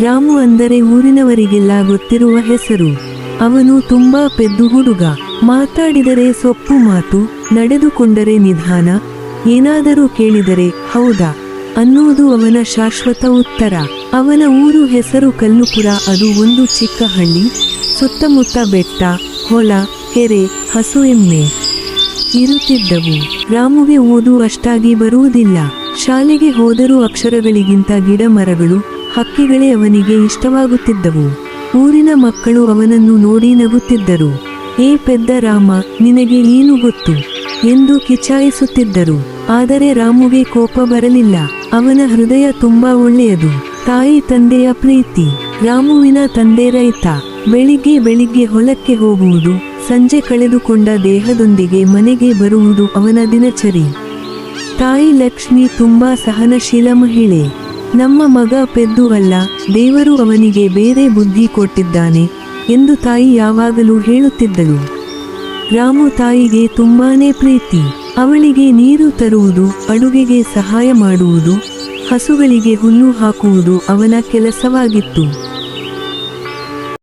ರಾಮು ಅಂದರೆ ಊರಿನವರಿಗೆಲ್ಲ ಗೊತ್ತಿರುವ ಹೆಸರು. ಅವನು ತುಂಬಾ ಪೆದ್ದು ಹುಡುಗ. ಮಾತಾಡಿದರೆ ಸೊಪ್ಪು ಮಾತು, ನಡೆದುಕೊಂಡರೆ ನಿಧಾನ. ಏನಾದರೂ ಕೇಳಿದರೆ ಹೌದಾ ಅನ್ನೋದು ಅವನ ಶಾಶ್ವತ ಉತ್ತರ. ಅವನ ಊರು ಹೆಸರು ಕಲ್ಲುಪುರ, ಅದು ಒಂದು ಚಿಕ್ಕ ಹಳ್ಳಿ. ಸುತ್ತಮುತ್ತ ಬೆಟ್ಟ, ಹೊಲ, ಕೆರೆ, ಹಸು ಎಮ್ಮೆ ಇರುತ್ತಿದ್ದವು. ರಾಮುಗೆ ಓದು ಅಷ್ಟಾಗಿ ಬರುವುದಿಲ್ಲ. ಶಾಲೆಗೆ ಹೋದರೂ ಅಕ್ಷರಗಳಿಗಿಂತ ಗಿಡ ಮರಗಳು ಹಕ್ಕಿಗಳೇ ಅವನಿಗೆ ಇಷ್ಟವಾಗುತ್ತಿದ್ದವು. ಊರಿನ ಮಕ್ಕಳು ಅವನನ್ನು ನೋಡಿ ನಗುತ್ತಿದ್ದರು. ಏ ಪೆದ್ದ ರಾಮ, ನಿನಗೆ ಏನು ಗೊತ್ತು ಎಂದು ಕಿಚಾಯಿಸುತ್ತಿದ್ದರು ಆದರೆ ರಾಮುಗೆ ಕೋಪ ಬರಲಿಲ್ಲ. ಅವನ ಹೃದಯ ತುಂಬಾ ಒಳ್ಳೆಯದು. ತಾಯಿ ತಂದೆಯ ಪ್ರೀತಿ. ರಾಮುವಿನ ತಂದೆ ರೈತ. ಬೆಳಿಗ್ಗೆ ಬೆಳಿಗ್ಗೆ ಹೊಲಕ್ಕೆ ಹೋಗುವುದು, ಸಂಜೆ ಕಳೆದುಕೊಂಡ ದೇಹದೊಂದಿಗೆ ಮನೆಗೆ ಬರುವುದು ಅವನ ದಿನಚರಿ. ತಾಯಿ ಲಕ್ಷ್ಮಿ ತುಂಬಾ ಸಹನಶೀಲ ಮಹಿಳೆ. ನಮ್ಮ ಮಗ ಪೆದ್ದು ಅಲ್ಲ ದೇವರು ಅವನಿಗೆ ಬೇರೆ ಬುದ್ಧಿ ಕೊಟ್ಟಿದ್ದಾನೆ ಎಂದು ತಾಯಿ ಯಾವಾಗಲೂ ಹೇಳುತ್ತಿದ್ದಳು. ರಾಮು ತಾಯಿಗೆ ತುಂಬಾನೇ ಪ್ರೀತಿ. ಅವಳಿಗೆ ನೀರು ತರುವುದು, ಅಡುಗೆಗೆ ಸಹಾಯ ಮಾಡುವುದು, ಹಸುಗಳಿಗೆ ಹುಲ್ಲು ಹಾಕುವುದು ಅವನ ಕೆಲಸವಾಗಿತ್ತು.